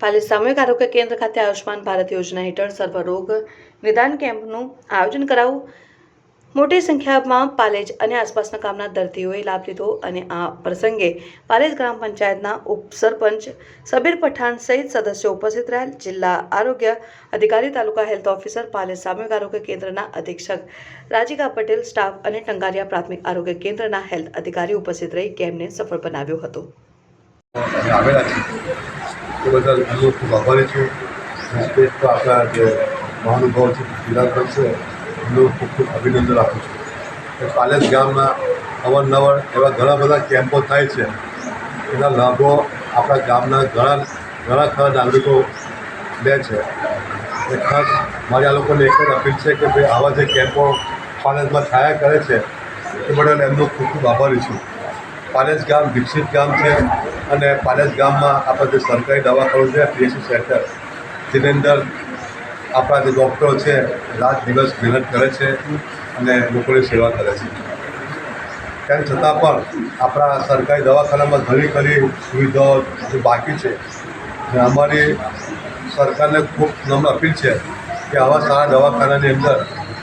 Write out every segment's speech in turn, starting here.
પાલિત સામૂહિક આરોગ્ય કેન્દ્ર ખાતે આયુષ્માન ભારત યોજના હેઠળ સર્વરોગ નિદાન કેમ્પનું આયોજન કરાવું મોટી સંખ્યામાં પાલેજ અને આસપાસના ગામના દર્દીઓએ લાભ લીધો અને આ પ્રસંગે પાલેજ ગ્રામ પંચાયતના ઉપસરપંચ સબીર પઠાણ સહિત સદસ્યો ઉપસ્થિત રહેલ જિલ્લા આરોગ્ય અધિકારી, તાલુકા હેલ્થ ઓફિસર, પાલેજ સામૂહિક આરોગ્ય કેન્દ્રના અધિક્ષક, રાજીકા પટેલ, સ્ટાફ અને ટંગારિયા પ્રાથમિક આરોગ્ય કેન્દ્રના હેલ્થ અધિકારી ઉપસ્થિત રહી કેમ્પને સફળ બનાવ્યો હતો. બદલ એમનો ખૂબ આભારી છું. સ્ટેજ પર આપણા જે મહાનુભાવ છે વિરાટભાઈ છે, એમનું ખૂબ ખૂબ અભિનંદન આપું છું. પાલેસ ગામમાં અવારનવાર એવા ઘણા બધા કેમ્પો થાય છે. એના લાભો આપણા ગામના ઘણા ઘણા ખરા નાગરિકો લે છે. એ ખાસ મારી આ લોકોને એક જ અપીલ છે કે ભાઈ આવા જે કેમ્પો પાલેજમાં થયા કરે છે, એ બદલ એમનો ખૂબ ખૂબ આભારી છું. પાલેજ ગામ વિકસિત ગામ છે. અને પાલેજ ગામમાં આપણા જે સરકારી દવાખાનું છે, પીએસસી સેન્ટર જેની અંદર આપણા જે ડૉક્ટરો છે, રાત દિવસ મહેનત કરે છે અને લોકોની સેવા કરે છે. તેમ છતાં પણ આપણા સરકારી દવાખાનામાં ઘણી ખરી સુવિધાઓ જે બાકી છે. અમારી સરકારને ખૂબ નમ્ર અપીલ છે કે આવા સારા દવાખાનાની અંદર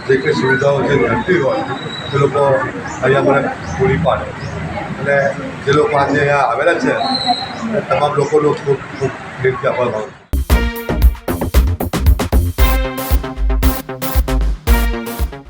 જે કંઈ સુવિધાઓ જે ઘટતી હોય તે લોકો અહીંયા મને પૂરી પાડે. અને જે લોકો આજે અહીંયા આવેલા છે તમામ લોકોનો ખૂબ ખૂબ દિલથી આભાર માનું